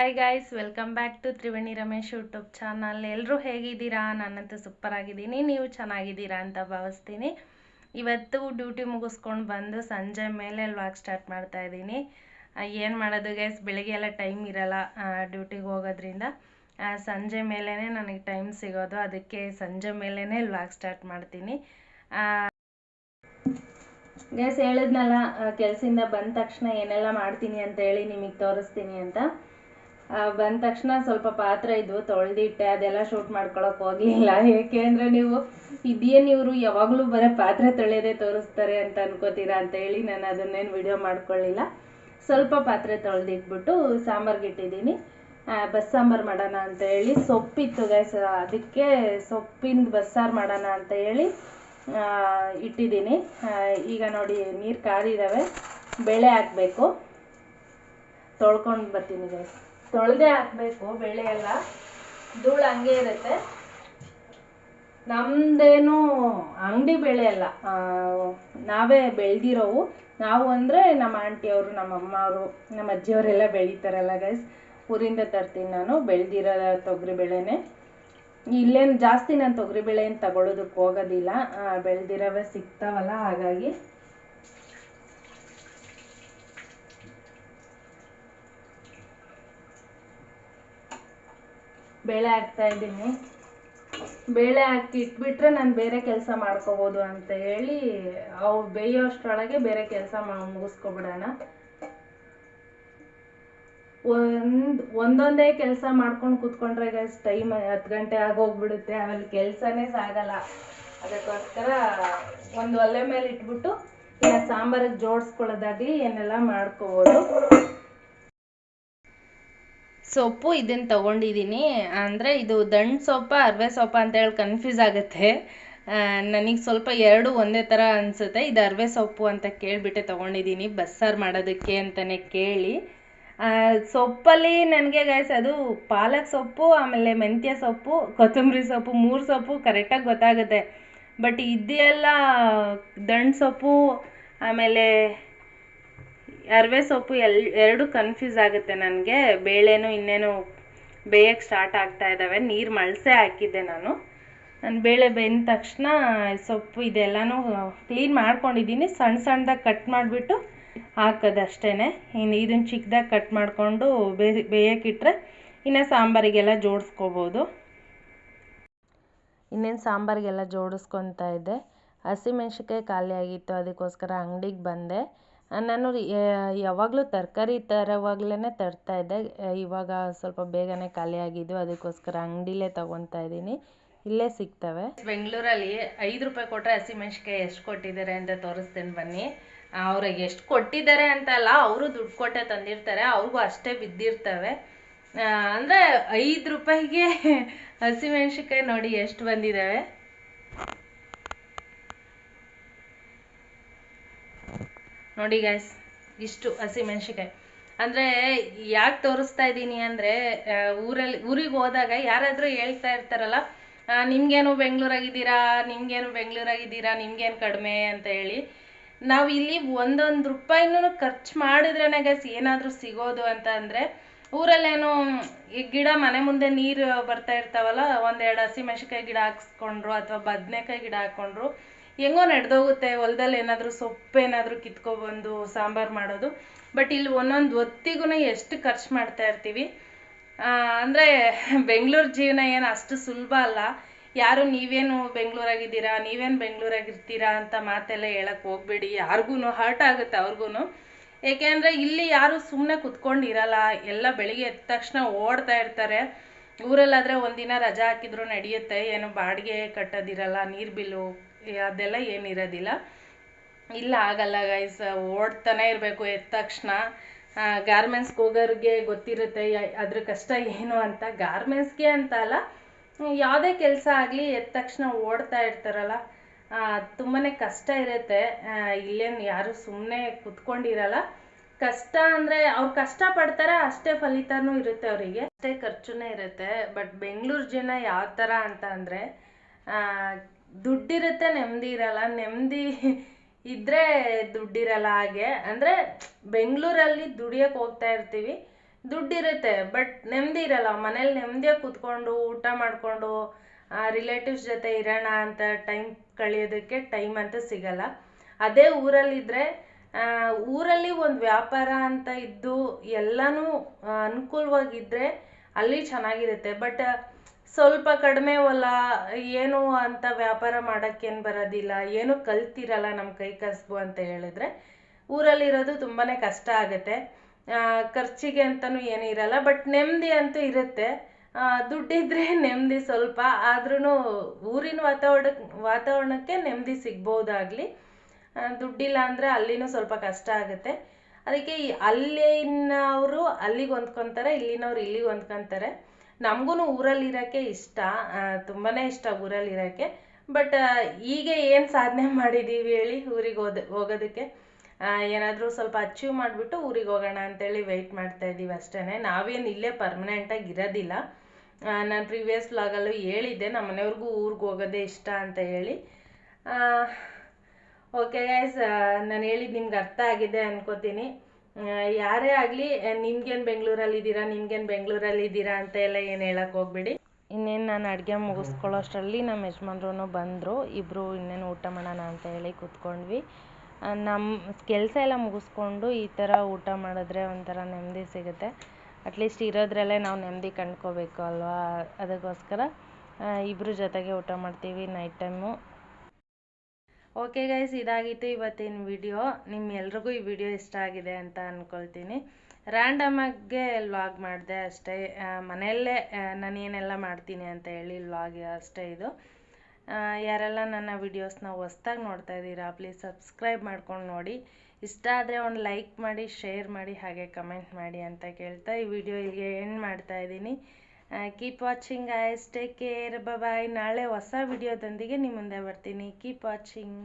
Hi guys welcome back to Triveni Ramesh YouTube channel ಎಲ್ಲರೂ ಹೇಗಿದ್ದೀರಾ? ನಾನಂತೂ ಸೂಪರ್ ಆಗಿದ್ದೀನಿ. ನೀವು ಚೆನ್ನಾಗಿದ್ದೀರಾ ಅಂತ ಭಾವಿಸ್ತೀನಿ. ಇವತ್ತು ಡ್ಯೂಟಿ ಮುಗಿಸ್ಕೊಂಡು ಬಂದು ಸಂಜೆ ಮೇಲೆ ವ್ಲಾಗ್ ಸ್ಟಾರ್ಟ್ ಮಾಡ್ತಾ ಇದ್ದೀನಿ. ಏನು ಮಾಡೋದು ಗೈಸ್ ಬೆಳಿಗ್ಗೆ ಎಲ್ಲ ಟೈಮ್ ಇರಲ್ಲ ಡ್ಯೂಟಿಗೆ ಹೋಗೋದ್ರಿಂದ. ಸಂಜೆ ಮೇಲೇ ನನಗೆ ಟೈಮ್ ಸಿಗೋದು. ಅದಕ್ಕೆ ಸಂಜೆ ಮೇಲೇ ವ್ಲಾಗ್ ಸ್ಟಾರ್ಟ್ ಮಾಡ್ತೀನಿ. ಗೈಸ್ ಹೇಳಿದ್ನಲ್ಲ ಕೆಲಸದಿಂದ ಬಂದ ತಕ್ಷಣ ಏನೆಲ್ಲ ಮಾಡ್ತೀನಿ ಅಂತ ಹೇಳಿ ನಿಮಗೆ ತೋರಿಸ್ತೀನಿ ಅಂತ. ಬಂದ ತಕ್ಷಣ ಸ್ವಲ್ಪ ಪಾತ್ರೆ ಇದ್ವು, ತೊಳೆದಿಟ್ಟೆ, ಅದೆಲ್ಲ ಶೂಟ್ ಮಾಡ್ಕೊಳಕ್ ಹೋಗ್ಲಿಲ್ಲ. ಏಕೆ ಅಂದ್ರೆ ನೀವು ಇದೇನು ಇವರು ಯಾವಾಗಲೂ ಬರೀ ಪಾತ್ರೆ ತೊಳೆಯೋದೇ ತೋರಿಸ್ತಾರೆ ಅಂತ ಅನ್ಕೋತೀರಾ ಅಂತ ಹೇಳಿ ನಾನು ಅದನ್ನೇನು ವಿಡಿಯೋ ಮಾಡ್ಕೊಳ್ಳಿಲ್ಲ. ಸ್ವಲ್ಪ ಪಾತ್ರೆ ತೊಳೆದಿಟ್ಬಿಟ್ಟು ಸಾಂಬಾರ್ಗೆ ಇಟ್ಟಿದ್ದೀನಿ ಬಸ್ಸಾಂಬಾರು ಮಾಡೋಣ ಅಂತ ಹೇಳಿ. ಸೊಪ್ಪಿತ್ತು ಗೈಸ್ ಅದಕ್ಕೆ ಸೊಪ್ಪಿಂದ ಬಸ್ಸಾರು ಮಾಡೋಣ ಅಂತ ಹೇಳಿ ಇಟ್ಟಿದ್ದೀನಿ. ಈಗ ನೋಡಿ ನೀರು ಕಾದಿದ್ದಾವೆ ಬೇಳೆ ಹಾಕಬೇಕು. ತೊಳ್ಕೊಂಡು ಬರ್ತೀನಿ ಗೈಸ್ ತೊಳೆದೇ ಹಾಕಬೇಕು ಬೇಳೆ ಎಲ್ಲ ಧೂಳು ಹಂಗೆ ಇರುತ್ತೆ. ನಮ್ದೇನು ಅಂಗಡಿ ಬೆಳೆ ಅಲ್ಲ. ನಾವೇ ಬೆಳೆದಿರೋವು. ನಾವು ಅಂದರೆ ನಮ್ಮ ಆಂಟಿಯವರು, ನಮ್ಮ ಅಮ್ಮ ಅವರು ನಮ್ಮ ಅಜ್ಜಿಯವರೆಲ್ಲ ಬೆಳೀತಾರಲ್ಲ ಗೈಸ್ ಊರಿಂದ ತರ್ತೀನಿ ನಾನು, ಬೆಳೆದಿರೋ ತೊಗರಿ ಬೇಳೆನೆ. ಇಲ್ಲೇನು ಜಾಸ್ತಿ ನಾನು ತೊಗರಿ ಬೇಳೆ ಏನು ತಗೊಳ್ಳೋದಕ್ಕೆ ಹೋಗೋದಿಲ್ಲ ಬೆಳೆದಿರೋವೇ ಸಿಗ್ತಾವಲ್ಲ ಹಾಗಾಗಿ. ಬೇಳೆ ಹಾಕ್ತಾ ಇದ್ದೀನಿ. ಬೇಳೆ ಹಾಕಿ ಇಟ್ಬಿಟ್ರೆ ನಾನು ಬೇರೆ ಕೆಲಸ ಮಾಡ್ಕೋಬೋದು ಅಂತ ಹೇಳಿ ಅವು ಬೇಯೋಷ್ಟ್ರೊಳಗೆ ಬೇರೆ ಕೆಲಸ ಮುಗಿಸ್ಕೊಬಿಡೋಣ. ಒಂದು, ಒಂದೊಂದೇ ಕೆಲಸ ಮಾಡ್ಕೊಂಡು ಕೂತ್ಕೊಂಡ್ರೆ ಗೈಸ್ ಟೈಮ್ ಹತ್ತು ಗಂಟೆ ಆಗೋಗ್ಬಿಡುತ್ತೆ. ಆಮೇಲೆ ಕೆಲಸನೇ ಸಾಗಲ್ಲ. ಅದಕ್ಕೋಸ್ಕರ ಒಂದು ಒಲೆ ಮೇಲೆ ಇಟ್ಬಿಟ್ಟು ಇಲ್ಲ ಸಾಂಬಾರಿಗೆ ಜೋಡಿಸ್ಕೊಳ್ಳೋದಾಗ್ಲಿ ಏನೆಲ್ಲ ಮಾಡ್ಕೋಬೋದು. ಸೊಪ್ಪು ಇದನ್ನ ತಗೊಂಡಿದ್ದೀನಿ ಅಂದರೆ ಇದು ದಂಡು ಸೊಪ್ಪ, ಅರ್ವೆ ಸೊಪ್ಪ ಅಂತ ಹೇಳಿ ಕನ್ಫ್ಯೂಸ್ ಆಗುತ್ತೆ. ನನಗೆ ಸ್ವಲ್ಪ ಎರಡು ಒಂದೇ ಥರ ಅನಿಸುತ್ತೆ. ಇದು ಅರ್ವೆ ಸೊಪ್ಪು ಅಂತ ಕೇಳಿಬಿಟ್ಟೆ ತೊಗೊಂಡಿದ್ದೀನಿ ಬಸ್ಸಾರು ಮಾಡೋದಕ್ಕೆ ಅಂತಲೇ ಕೇಳಿ. ಸೊಪ್ಪಲ್ಲಿ ನನಗೆ ಗೈಸ್ ಅದು ಪಾಲಕ್ ಸೊಪ್ಪು, ಆಮೇಲೆ ಮೆಂತ್ಯ ಸೊಪ್ಪು, ಕೊತ್ತಂಬರಿ ಸೊಪ್ಪು, ಮೂರು ಸೊಪ್ಪು ಕರೆಕ್ಟಾಗಿ ಗೊತ್ತಾಗುತ್ತೆ. ಬಟ್ ಇದೆಲ್ಲ ದಂಡು ಸೊಪ್ಪು, ಆಮೇಲೆ ಅರವೆ ಸೊಪ್ಪು ಎಲ್, ಎರಡು ಕನ್ಫ್ಯೂಸ್ ಆಗುತ್ತೆ ನನಗೆ. ಬೇಳೆನೂ ಇನ್ನೇನು ಬೇಯಕ್ಕೆ ಸ್ಟಾರ್ಟ್ ಆಗ್ತಾ ಇದ್ದಾವೆ ನೀರು ಮಳ್ಸೆ ಹಾಕಿದ್ದೆ ನಾನು. ನಾನು ಬೇಳೆ ಬೆಂದ ತಕ್ಷಣ ಸೊಪ್ಪು ಇದೆಲ್ಲನೂ ಕ್ಲೀನ್ ಮಾಡ್ಕೊಂಡಿದ್ದೀನಿ ಸಣ್ಣ ಸಣ್ಣದಾಗಿ ಕಟ್ ಮಾಡಿಬಿಟ್ಟು ಹಾಕೋದು ಅಷ್ಟೇ ಇನ್ನು ಇದನ್ನು ಚಿಕ್ಕದಾಗಿ ಕಟ್ ಮಾಡಿಕೊಂಡು ಬೇಯಕ್ಕಿಟ್ರೆ ಇನ್ನು ಸಾಂಬಾರಿಗೆಲ್ಲ ಜೋಡಿಸ್ಕೋಬೋದು. ಇನ್ನೇನು ಸಾಂಬಾರಿಗೆಲ್ಲ ಜೋಡಿಸ್ಕೊತಾ ಇದ್ದೆ. ಹಸಿಮೆಣ್ಸಿಕಾಯಿ ಖಾಲಿ ಆಗಿತ್ತು, ಅದಕ್ಕೋಸ್ಕರ ಅಂಗಡಿಗೆ ಬಂದೆ. ನಾನು ಯಾವಾಗಲೂ ತರಕಾರಿ ತರೋವಾಗ್ಲೇ ತರ್ತಾ ಇದ್ದೆ. ಇವಾಗ ಸ್ವಲ್ಪ ಬೇಗನೆ ಖಾಲಿಯಾಗಿದ್ದು ಅದಕ್ಕೋಸ್ಕರ ಅಂಗಡಿಲೇ ತಗೊತಾ ಇದ್ದೀನಿ. ಇಲ್ಲೇ ಸಿಗ್ತವೆ. ಬೆಂಗಳೂರಲ್ಲಿ ಐದು ರೂಪಾಯಿ ಕೊಟ್ಟರೆ ಹಸಿಮೆಣ್ಸಿಕಾಯಿ ಎಷ್ಟು ಕೊಟ್ಟಿದ್ದಾರೆ ಅಂತ ತೋರಿಸ್ತೇನೆ ಬನ್ನಿ. ಅವ್ರಿಗೆ ಎಷ್ಟು ಕೊಟ್ಟಿದ್ದಾರೆ ಅಂತ ಅಲ್ಲ, ಅವರು ದುಡ್ಡು ಕೊಟ್ಟೆ ತಂದಿರ್ತಾರೆ, ಅವ್ರಿಗೂ ಅಷ್ಟೇ ಬಿದ್ದಿರ್ತವೆ. ಅಂದರೆ ಐದು ರೂಪಾಯಿಗೆ ಹಸಿಮೆಣ್ಸಿನ್ಕಾಯಿ ನೋಡಿ ಎಷ್ಟು ಬಂದಿದ್ದಾವೆ. ನೋಡಿ ಗ್ಯಾಸ್ ಇಷ್ಟು ಹಸಿಮೆಣ್ಸಿನ್ಕಾಯಿ ಅಂದರೆ ಯಾಕೆ ತೋರಿಸ್ತಾ ಇದ್ದೀನಿ ಅಂದರೆ ಊರಲ್ಲಿ, ಊರಿಗೆ ಹೋದಾಗ ಯಾರಾದರೂ ಹೇಳ್ತಾ ಇರ್ತಾರಲ್ಲ ನಿಮ್ಗೇನು ಬೆಂಗಳೂರಾಗಿದ್ದೀರಾ? ನಿಮಗೇನು ಬೆಂಗಳೂರಾಗಿದ್ದೀರಾ? ನಿಮಗೇನು ಕಡಿಮೆ? ಅಂತ ಹೇಳಿ. ನಾವು ಇಲ್ಲಿ ಒಂದೊಂದು ರೂಪಾಯಿನೂ ಖರ್ಚು ಮಾಡಿದ್ರೇ ಗ್ಯಾಸ್ ಏನಾದರೂ ಸಿಗೋದು ಅಂತ ಅಂದರೆ, ಊರಲ್ಲೇನು, ಈ ಗಿಡ ಮನೆ ಮುಂದೆ ನೀರು ಬರ್ತಾ ಇರ್ತಾವಲ್ಲ, ಒಂದೆರಡು ಹಸಿಮೆಣ್ಸಿಕಾಯಿ ಗಿಡ ಹಾಕ್ಸ್ಕೊಂಡ್ರು, ಅಥವಾ ಬದನೆಕಾಯಿ ಗಿಡ ಹಾಕ್ಕೊಂಡ್ರು ಹೆಂಗೋ ನಡೆದೋಗುತ್ತೆ, ಹೊಲದಲ್ಲಿ ಏನಾದರೂ ಸೊಪ್ಪೇನಾದರೂ ಕಿತ್ಕೊಬಂದು ಸಾಂಬಾರು ಮಾಡೋದು. ಬಟ್ ಇಲ್ಲಿ ಒಂದೊಂದು ಹೊತ್ತಿಗೂ ಎಷ್ಟು ಖರ್ಚು ಮಾಡ್ತಾ ಇರ್ತೀವಿ. ಅಂದರೆ ಬೆಂಗಳೂರು ಜೀವನ ಏನು ಅಷ್ಟು ಸುಲಭ ಅಲ್ಲ. ಯಾರು ನೀವೇನು ಬೆಂಗಳೂರಾಗಿದ್ದೀರಾ, ನೀವೇನು ಬೆಂಗಳೂರಾಗಿರ್ತೀರಾ ಅಂತ ಮಾತೆಲ್ಲ ಹೇಳಕ್ಕೆ ಹೋಗ್ಬೇಡಿ. ಯಾರಿಗೂ ಹರ್ಟ್ ಆಗುತ್ತೆ ಅವ್ರಿಗೂ ಏಕೆಂದ್ರೆ ಇಲ್ಲಿ ಯಾರು ಸುಮ್ಮನೆ ಕುತ್ಕೊಂಡಿರಲ್ಲ, ಎಲ್ಲ ಬೆಳಿಗ್ಗೆ ಎದ್ದ ತಕ್ಷಣ ಓಡ್ತಾ ಇರ್ತಾರೆ. ಊರಲ್ಲಾದರೆ ಒಂದಿನ ರಜಾ ಹಾಕಿದ್ರು ನಡೆಯುತ್ತೆ, ಏನು ಬಾಡಿಗೆ ಕಟ್ಟೋದಿರಲ್ಲ, ನೀರು ಬಿಲ್ಲು ಅದೆಲ್ಲ ಏನಿರೋದಿಲ್ಲ. ಇಲ್ಲ, ಆಗಲ್ಲ ಗೈಸ್ ಓಡ್ತಾನೆ ಇರಬೇಕು ಎದ್ದ ತಕ್ಷಣ. ಗಾರ್ಮೆಂಟ್ಸ್ಗೆ ಹೋಗೋರಿಗೆ ಗೊತ್ತಿರುತ್ತೆ ಅದ್ರ ಕಷ್ಟ ಏನು ಅಂತ. ಗಾರ್ಮೆಂಟ್ಸ್ಗೆ ಅಂತ ಅಲ್ಲ, ಯಾವುದೇ ಕೆಲಸ ಆಗಲಿ ಎದ್ದ ತಕ್ಷಣ ಓಡ್ತಾ ಇರ್ತಾರಲ್ಲ ತುಂಬಾ ಕಷ್ಟ ಇರುತ್ತೆ. ಇಲ್ಲೇನು ಯಾರು ಸುಮ್ಮನೆ ಕುತ್ಕೊಂಡಿರಲ್ಲ. ಕಷ್ಟ ಅಂದರೆ ಅವ್ರು ಕಷ್ಟ ಪಡ್ತಾರೆ, ಅಷ್ಟೇ ಫಲಿತನೂ ಇರುತ್ತೆ ಅವರಿಗೆ. ಅಷ್ಟೇ ಖರ್ಚುನೇ ಇರುತ್ತೆ. ಬಟ್ ಬೆಂಗಳೂರು ಜನ ಯಾವ ಥರ ಅಂತ ಅಂದರೆ ದುಡ್ಡಿರುತ್ತೆ, ನೆಮ್ಮದಿ ಇರಲ್ಲ. ನೆಮ್ಮದಿ ಇದ್ರೆ ದುಡ್ಡಿರಲ್ಲ ಹಾಗೆ. ಅಂದರೆ ಬೆಂಗಳೂರಲ್ಲಿ ದುಡಿಯೋಕೆ ಹೋಗ್ತಾ ಇರ್ತೀವಿ, ದುಡ್ಡಿರುತ್ತೆ, ಬಟ್ ನೆಮ್ಮದಿ ಇರಲ್ಲ. ಮನೇಲಿ ನೆಮ್ಮದಿಯಾಗಿ ಕೂತ್ಕೊಂಡು, ಊಟ ಮಾಡಿಕೊಂಡು ರಿಲೇಟಿವ್ಸ್ ಜೊತೆ ಇರೋಣ ಅಂತ ಟೈಮ್ ಕಳೆಯೋದಕ್ಕೆ ಟೈಮ್ ಅಂತ ಸಿಗಲ್ಲ. ಅದೇ ಊರಲ್ಲಿದ್ದರೆ ಊರಲ್ಲಿ ಒಂದು ವ್ಯಾಪಾರ ಅಂತ ಇದ್ದು ಎಲ್ಲನೂ ಅನುಕೂಲವಾಗಿದ್ದರೆ ಅಲ್ಲಿ ಚೆನ್ನಾಗಿರುತ್ತೆ. ಬಟ್ ಸ್ವಲ್ಪ ಕಡಿಮೆ ಹೊಲ ಏನು ಅಂತ ವ್ಯಾಪಾರ ಮಾಡೋಕ್ಕೇನು ಬರೋದಿಲ್ಲ, ಏನು ಕಲ್ತಿರಲ್ಲ ನಮ್ಮ ಕೈ ಕಸಬು ಅಂತ ಹೇಳಿದ್ರೆ ಊರಲ್ಲಿರೋದು ತುಂಬಾ ಕಷ್ಟ ಆಗುತ್ತೆ. ಖರ್ಚಿಗೆ ಅಂತಲೂ ಏನೂ ಇರಲ್ಲ, ಬಟ್ ನೆಮ್ಮದಿ ಅಂತೂ ಇರುತ್ತೆ. ದುಡ್ಡಿದ್ರೆ ನೆಮ್ಮದಿ ಸ್ವಲ್ಪ ಆದ್ರೂ ಊರಿನ ವಾತಾವರಣ, ವಾತಾವರಣಕ್ಕೆ ನೆಮ್ಮದಿ ಸಿಗ್ಬೋದಾಗಲಿ. ದುಡ್ಡಿಲ್ಲ ಅಂದರೆ ಅಲ್ಲಿನೂ ಸ್ವಲ್ಪ ಕಷ್ಟ ಆಗುತ್ತೆ. ಅದಕ್ಕೆ ಅಲ್ಲಿನವರು ಅಲ್ಲಿಗೆ ಹೊಂದ್ಕೊತಾರೆ, ಇಲ್ಲಿನವ್ರು ಇಲ್ಲಿಗೆ ಹೊಂದ್ಕೊತಾರೆ. ನಮಗೂ ಊರಲ್ಲಿರೋಕ್ಕೆ ಇಷ್ಟ ತುಂಬಾ ಇಷ್ಟ ಊರಲ್ಲಿರೋಕ್ಕೆ. ಬಟ್ ಈಗ ಏನು ಸಾಧನೆ ಮಾಡಿದ್ದೀವಿ ಹೇಳಿ ಊರಿಗೆ ಹೋದ, ಹೋಗೋದಕ್ಕೆ? ಏನಾದರೂ ಸ್ವಲ್ಪ ಅಚೀವ್ ಮಾಡಿಬಿಟ್ಟು ಊರಿಗೆ ಹೋಗೋಣ ಅಂತೇಳಿ ವೆಯ್ಟ್ ಮಾಡ್ತಾ ಇದ್ದೀವಿ ಅಷ್ಟೇ ನಾವೇನು ಇಲ್ಲೇ ಪರ್ಮನೆಂಟಾಗಿ ಇರೋದಿಲ್ಲ. ನಾನು ಪ್ರೀವಿಯಸ್ ಬ್ಲಾಗಲ್ಲೂ ಹೇಳಿದ್ದೆ ನಮ್ಮ ಮನೆಯವ್ರಿಗೂ ಊರಿಗೆ ಹೋಗೋದೇ ಇಷ್ಟ ಅಂತ ಹೇಳಿ. ಓಕೆ ಗೈಸ್ ನಾನು ಹೇಳಿದ್ದು ನಿಮ್ಗೆ ಅರ್ಥ ಆಗಿದೆ ಅನ್ಕೋತೀನಿ. ಯಾರೇ ಆಗಲಿ ನಿಮ್ಗೇನು ಬೆಂಗಳೂರಲ್ಲಿ ಇದ್ದೀರಾ, ನಿಮ್ಗೇನು ಬೆಂಗಳೂರಲ್ಲಿ ಇದ್ದೀರಾ ಅಂತ ಎಲ್ಲ ಏನು ಹೇಳಕ್ಕೆ ಹೋಗ್ಬೇಡಿ. ಇನ್ನೇನು ನಾನು ಅಡುಗೆ ಮುಗಿಸ್ಕೊಳ್ಳೋ ಅಷ್ಟರಲ್ಲಿ ನಮ್ಮ ಯಜಮಾನ್ರು ಬಂದರು. ಇಬ್ಬರು ಇನ್ನೇನು ಊಟ ಮಾಡೋಣ ಅಂತ ಹೇಳಿ ಕೂತ್ಕೊಂಡ್ವಿ. ನಮ್ಮ ಕೆಲಸ ಎಲ್ಲ ಮುಗಿಸ್ಕೊಂಡು ಈ ಥರ ಊಟ ಮಾಡಿದ್ರೆ ಒಂಥರ ನೆಮ್ಮದಿ ಸಿಗುತ್ತೆ. ಅಟ್ಲೀಸ್ಟ್ ಇರೋದ್ರಲ್ಲೇ ನಾವು ನೆಮ್ಮದಿ ಕಂಡ್ಕೋಬೇಕು ಅಲ್ವಾ? ಅದಕ್ಕೋಸ್ಕರ ಇಬ್ಬರು ಜೊತೆಗೆ ಊಟ ಮಾಡ್ತೀವಿ ನೈಟ್ ಟೈಮು. ಓಕೆ ಗೈಸ್ ಇದಾಗಿತ್ತು ಇವತ್ತಿನ ವಿಡಿಯೋ ನಿಮ್ಮೆಲ್ರಿಗೂ ಈ ವಿಡಿಯೋ ಇಷ್ಟ ಆಗಿದೆ ಅಂತ ಅಂದ್ಕೊಳ್ತೀನಿ ರ್ಯಾಂಡಮಾಗೆ ಲಾಗ್ ಮಾಡಿದೆ ಅಷ್ಟೇ. ಮನೆಯಲ್ಲೇ ನಾನು ಏನೆಲ್ಲ ಮಾಡ್ತೀನಿ ಅಂತ ಹೇಳಿ ಲಾಗ್ ಅಷ್ಟೇ ಇದು. ಯಾರೆಲ್ಲ ನನ್ನ ವಿಡಿಯೋಸ್ನ ಹೊಸ್ದಾಗಿ ನೋಡ್ತಾ ಇದ್ದೀರಾ ಪ್ಲೀಸ್ ಸಬ್ಸ್ಕ್ರೈಬ್ ಮಾಡ್ಕೊಂಡು ನೋಡಿ. ಇಷ್ಟ ಆದರೆ ಒಂದು ಲೈಕ್ ಮಾಡಿ ಶೇರ್ ಮಾಡಿ, ಹಾಗೆ ಕಮೆಂಟ್ ಮಾಡಿ ಅಂತ ಕೇಳ್ತಾ ಈ ವಿಡಿಯೋ ಇಲ್ಲಿಗೆ ಎಂಡ್ ಮಾಡ್ತಾ ಇದ್ದೀನಿ. Keep watching guys take care bye ನಾಳೆ ಹೊಸ ವಿಡಿಯೋದೊಂದಿಗೆ ನಿಮ್ಮ ಮುಂದೆ ಬರ್ತೀನಿ. Keep watching